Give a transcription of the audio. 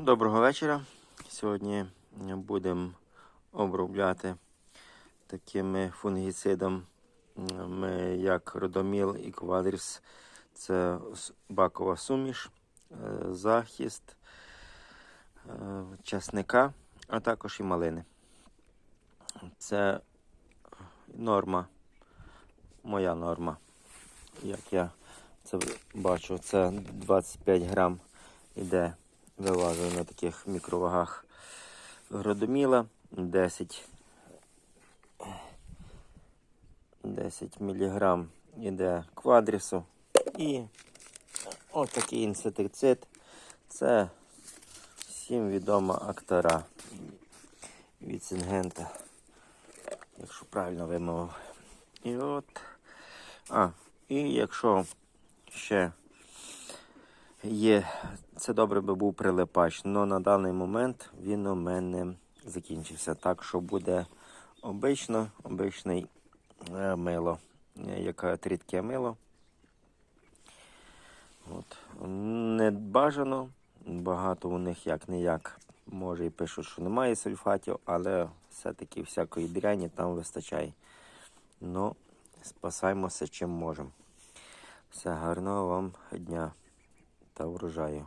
Доброго вечора. Сьогодні будемо обробляти такими фунгіцидом, як Родоміл і Квадріс. Це бакова суміш, е, захист е, часника, а також і малини. Це норма, моя норма. Як я це бачу, це 25 грам іде вилазить на таких мікровагах градоміла 10 10 мг іде квадрісу і ось такий інсектицид це всім відома актора від Сингента, якщо правильно вимовив. І от. А, і якщо ще Є, це добре би був прилипач, але на даний момент він у мене закінчився. Так що буде обично, обичний е, мило, е, яке трітке мило. От. Не бажано, багато у них як не як. Може і пишуть, що немає сульфатів, але все-таки всякої дряні там вистачає. Ну, спасаємося чим можемо. Все гарного вам дня та врожаю.